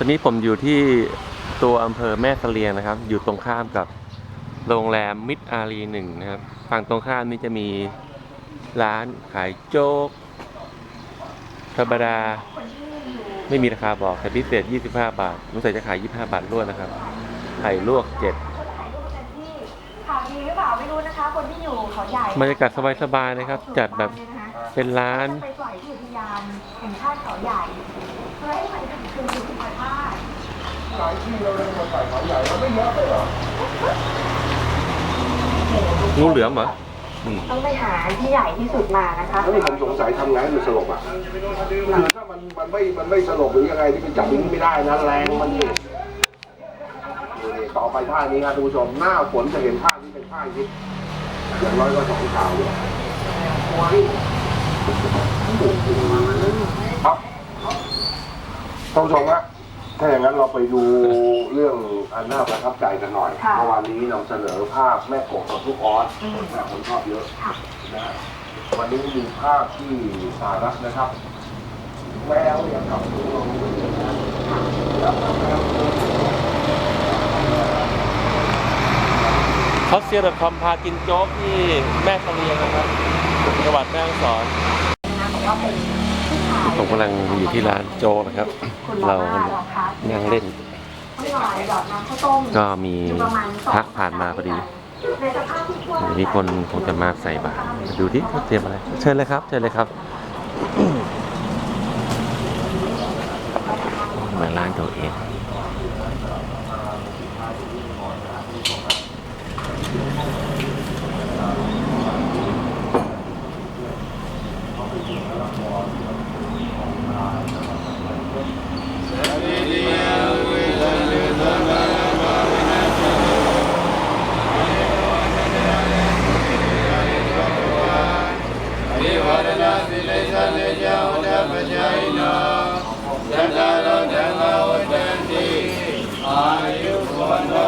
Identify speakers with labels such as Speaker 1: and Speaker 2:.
Speaker 1: ตอนนี้ผมอยู่ที่ตัวอำเภอแม่เสลียงนะครับ อยู่ตรงข้ามกับโรงแรมมิตรอารีหนึ่งนะครับ ฝั่งตรงข้ามนี้จะมีร้านขายโจ๊กธรรมดาไม่มีราคาบอกแต่พิเศษ 25 บาทสงสัยจะขาย 25 บาทรวดนะครับ ไข่ลวก7
Speaker 2: ที่ข่าวดีหรือเปล่าไม่รู้นะคะ คนที่อยู่เขาใหญ่
Speaker 1: บรรยากาศสบายๆนะครับ จัดแบบเป็นร้าน
Speaker 2: ไปปล่อยที่อุทยานแห่งชาติเขาใหญ่เพื่อให้มันคืนสู่ธรรมชาติ
Speaker 3: หลายที่เราเลยมาใส่เขาใหญ่เราไม่เยอะเลยเหรอ
Speaker 1: งูเหลือมเหรออืม
Speaker 2: ต้องไปหาที่ใหญ่ที่สุดมานะคะ
Speaker 3: แล้วนี่ผมสงสัยทำไงให้มันสลบอะคือถ้ามันมันไม่มันไม่สลบหรือยังไงที่มันจับมันไม่ได้นะแรงมันนี่นี่ต่อไปท่านี้ครับทุกผู้ชมหน้าฝนจะเห็นท่านี้เป็นท่ายิปอย่างน้อยก็สองข่าวเลยครับท่านผู้ชมฮะ ถ้าอย่างนั้นเราไปดูเรื่องอันน่าประทับใจกันหน่อย
Speaker 2: ค่ะ
Speaker 3: เมื่อวานนี้นำเสนอภาพแม่กบกับลูกออสแม่คนชอบเยอะ
Speaker 2: ค่ะ
Speaker 3: นะฮะวันนี้มีภาพที่สหรัฐนะครับแววอย่างกับ
Speaker 1: เขาเซียร์คอมพากินโจ๊กที่แม่เสลียงนะครับจังหวัดแม่ฮ่องสอน
Speaker 2: นะบอกว่าเป็น ผู้ชาย
Speaker 1: ผมกำลังอยู่ที่ร้านโจ๊กนะครับ เรา
Speaker 2: เราคัด
Speaker 1: นั่งเล่น
Speaker 2: ต้องหน่อยหยอดน้ำข้าวต้ม
Speaker 1: ก็มี
Speaker 2: อยู่ประมาณสอง
Speaker 1: พระผ่านมาพอดี
Speaker 2: ในสภาพที่ทั่ว
Speaker 1: เดี๋ยวมีคนคงจะมาใส่บาตรดูที่เขาเตรียมอะไร เชิญเลยครับ เชิญเลยครับเหมือนร้านตัวเอง
Speaker 4: อายุวันโ